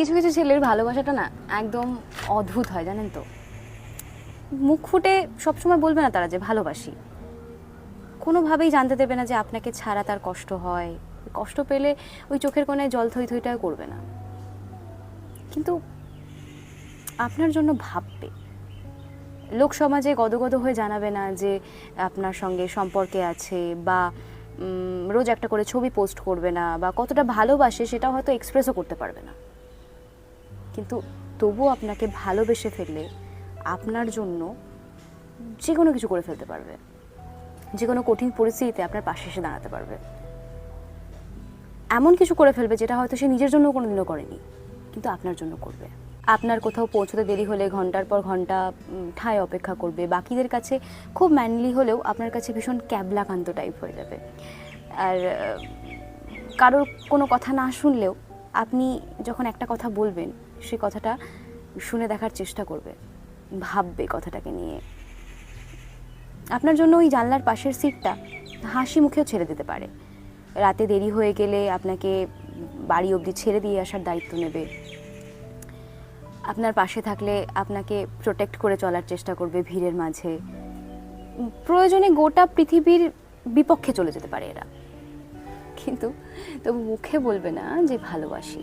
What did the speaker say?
কিছু কিছু ছেলের ভালোবাসাটা না একদম অদ্ভুত হয়, জানেন তো। মুখ ফুটে সবসময় বলবে না তারা যে ভালোবাসি। কোনোভাবেই জানতে দেবে না যে আপনাকে ছাড়া তার কষ্ট হয়। কষ্ট পেলে ওই চোখের কোণে জল থই থইটাও করবে না। কিন্তু আপনার জন্য ভাববে। লোক সমাজে গদগদ হয়ে জানাবে না যে আপনার সঙ্গে সম্পর্কে আছে বা রোজ একটা করে ছবি পোস্ট করবে না বা কতটা ভালোবাসে সেটা হয়তো এক্সপ্রেসও করতে পারবে না। কিন্তু তবুও আপনাকে ভালোবেসে ফেললে আপনার জন্য যে কোনো কিছু করে ফেলতে পারবে। যে কোনো কঠিন পরিস্থিতিতে আপনার পাশে এসে দাঁড়াতে পারবে। এমন কিছু করে ফেলবে যেটা হয়তো সে নিজের জন্য কোনোদিনও করেনি, কিন্তু আপনার জন্য করবে। আপনার কোথাও পৌঁছতে দেরি হলে ঘণ্টার পর ঘণ্টা ঠায় অপেক্ষা করবে। বাকিদের কাছে খুব ম্যানলি হলেও আপনার কাছে ভীষণ ক্যাবলাকান্ত টাইপ হয়ে যাবে। আর কারোর কোনো কথা না শুনলেও আপনি যখন একটা কথা বলবেন সেই কথাটা শুনে দেখার চেষ্টা করবে, ভাববে কথাটাকে নিয়ে। আপনার জন্য ওই জানলার পাশের সিটটা হাসি মুখেও ছেড়ে দিতে পারে। রাতে দেরি হয়ে গেলে আপনাকে বাড়ি অবধি ছেড়ে দিয়ে আসার দায়িত্ব নেবে। আপনার পাশে থাকলে আপনাকে প্রোটেক্ট করে চলার চেষ্টা করবে ভিড়ের মাঝে। প্রয়োজনে গোটা পৃথিবীর বিপক্ষে চলে যেতে পারে এরা। কিন্তু তবু মুখে বলবে না যে ভালোবাসি।